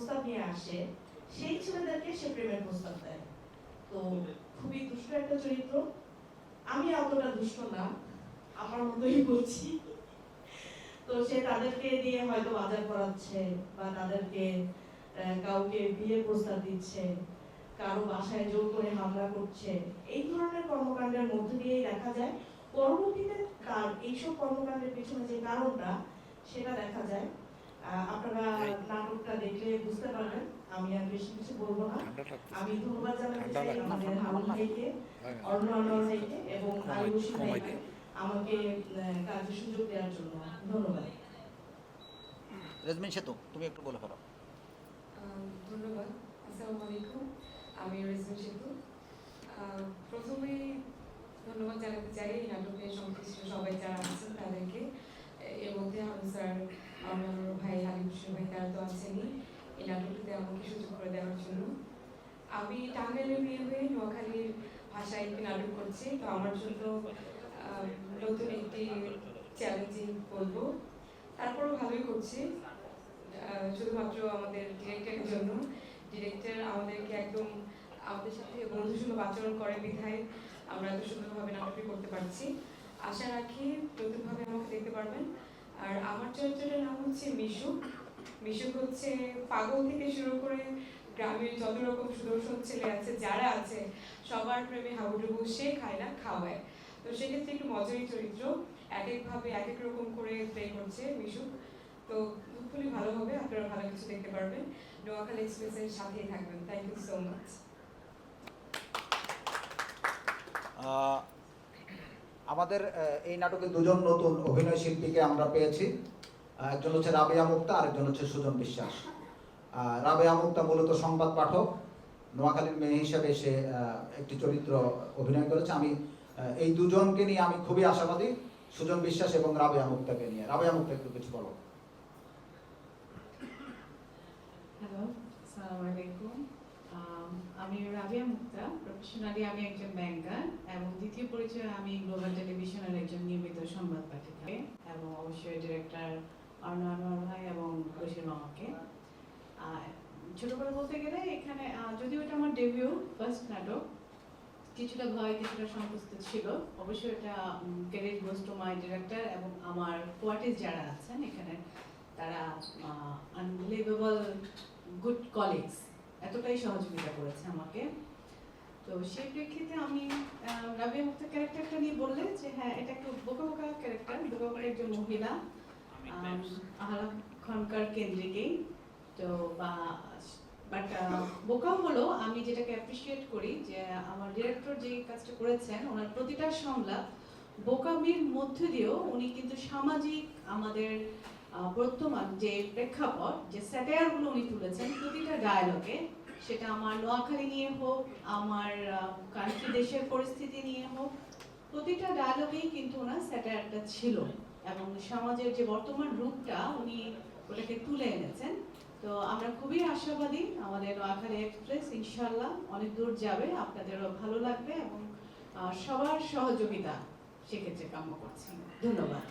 প্রস্তাব নিয়ে আসে, সেই ছেলেদেরকে সে প্রেমের প্রস্তাব দেয়। তো খুবই দুষ্ট একটা চরিত্র। আমি অতটা দুষ্ট না, আমার মতোই বলছি তো সে তাদেরকে দিয়ে হয়তো বাজার করাচ্ছে বা তাদেরকে কাউকে বিয়ের প্রস্তাব দিচ্ছে, কারও বাসায় জোর করে হামলা করছে। এই ধরনের কর্মকাণ্ডের মধ্যে দিয়েই দেখা যায়, পরবর্তীতে তার এইসব কর্মকাণ্ডের পিছনে যে কারণটা, সেটা দেখা যায়। আপনারা দেখলে বুঝতে পারবেন আমি আর বেশি কিছু বলব না। আমি ধন্যবাদ জানাতে চাই আমাদের হারুন ভাইকে অর্ণ আনোয়ার ভাইকে এবং আয়ুষী ভাইকে আমাকে কাজের সুযোগ দেওয়ার জন্য ধন্যবাদ। রেজমিন সেতু তুমি একটু বলে ফেলো। ধন্যবাদ। আসসালামু আলাইকুম। আমি রেজমি সেতু। প্রথমেই ধন্যবাদ জানাতে চাই এই নাটকে সংশ্লিষ্ট সবাই যারা আছেন তাদেরকে এ- এর মধ্যে হারুন স্যার আমার ভাই হালিম হোসেন ভাই তারা তো আছেনই এই নাটকটিতে আমাকে সুযোগ করে দেওয়ার জন্য। আমি টাঙ্গাইলের বিয়ে হয়ে নোয়াখালীর ভাষায় একটি নাটক করছি। তো আমার জন্য নতুন একটি চ্যালেঞ্জিং বলব। তারপরেও ভালোই করছি। শুধুমাত্র আমাদের ডিরেক্টরের জন্য। ডিরেক্টর আমাদেরকে একদম আমাদের সাথে বন্ধুসুলভ আচরণ করে বিধায় আমরা এত সুন্দরভাবে নাটকটি করতে পারছি। আশা রাখি নতুনভাবে আমাকে দেখতে পারবেন। আর আমার চরিত্রের নাম হচ্ছে মিশুক। মিশুক হচ্ছে পাগল থেকে শুরু করে গ্রামের যত রকম সুদর্শন ছেলে আছে, যারা আছে, সবার প্রেমে হাবুডুবু সে খায় না, খাওয়ায়। তো সেক্ষেত্রে একটু মজারি চরিত্র এক একভাবে এক এক রকম করে প্লে করছে মিশুক। তো খুবই ভালো হবে, আপনারা ভালো কিছু দেখতে পারবেন। নোয়াখালী এক্সপ্রেসের সাথেই থাকবেন। থ্যাংক ইউ সো মাচ আমাদের এই নাটকে দুজন নতুন অভিনয় শিল্পীকে আমরা পেয়েছি। একজন হচ্ছে রাবেয়া মুক্তা, আরেকজন হচ্ছে সুজন বিশ্বাস। রাবেয়া মুক্তা মূলত সংবাদ পাঠক। নোয়াখালীর মেয়ে হিসেবে সে একটি চরিত্র অভিনয় করেছে। আমি এই দুজনকে নিয়ে আমি খুবই আশাবাদী, সুজন বিশ্বাস এবং রাবেয়া মুক্তাকে নিয়ে। রাবেয়া মুক্তা একটু কিছু বলো। হ্যালো আমি রাবিয়া মুক্তা। প্রফেশনালি আমি একজন ব্যাংকার এবং দ্বিতীয় পরিচয় আমি গ্লোবাল টেলিভিশনের একজন নিয়মিত সংবাদ পাঠিকা এবং অবশ্যই ডিরেক্টর অর্ণ আনোয়ার ভাই এবং বশির মামাকে। আর ছোট বলতে গেলে এখানে যদিও এটা আমার ডেবিউ ফার্স্ট নাটক, কিছুটা ভয়, কিছুটা সংকুচিত ছিল। অবশ্যই এটা ক্রেডিট গোজ মাই ডিরেক্টর এবং আমার কোয়ার্টিস যারা আছেন, এখানে তারা আনবিলিভেবল গুড কলিগস এতটাই সহযোগিতা করেছে আমাকে। তো সেই প্রেক্ষিতে আমি রাবিয়া মুক্তার ক্যারেক্টারটা নিয়ে বললে যে হ্যাঁ এটা একটু বোকা বোকা ক্যারেক্টার বোকা বোকা একজন মহিলা। আম, কেন্দ্রিকেই। তো বা বাট বোকা হলো আমি যেটাকে অ্যাপ্রিসিয়েট করি যে আমার ডিরেক্টর যে কাজটা করেছেন ওনার প্রতিটা সংলাপ বোকামির মধ্যে দিয়েও উনি কিন্তু সামাজিক আমাদের বর্তমান যে প্রেক্ষাপট যে স্যাটায়ারগুলো উনি তুলেছেন প্রতিটা ডায়ালগে সেটা আমার নোয়াখালী নিয়ে হোক আমার কান্ট্রি দেশের পরিস্থিতি নিয়ে হোক প্রতিটা ডায়ালগেই কিন্তু ওনার স্যাটায়ারটা ছিল। এবং সমাজের যে বর্তমান রূপটা উনি ওটাকে তুলে এনেছেন। তো আমরা খুবই আশাবাদী আমাদের নোয়াখালী এক্সপ্রেস ইনশাল্লাহ অনেক দূর যাবে, আপনাদেরও ভালো লাগবে এবং সবার সহযোগিতা সেক্ষেত্রে কাম্য করছি। ধন্যবাদ।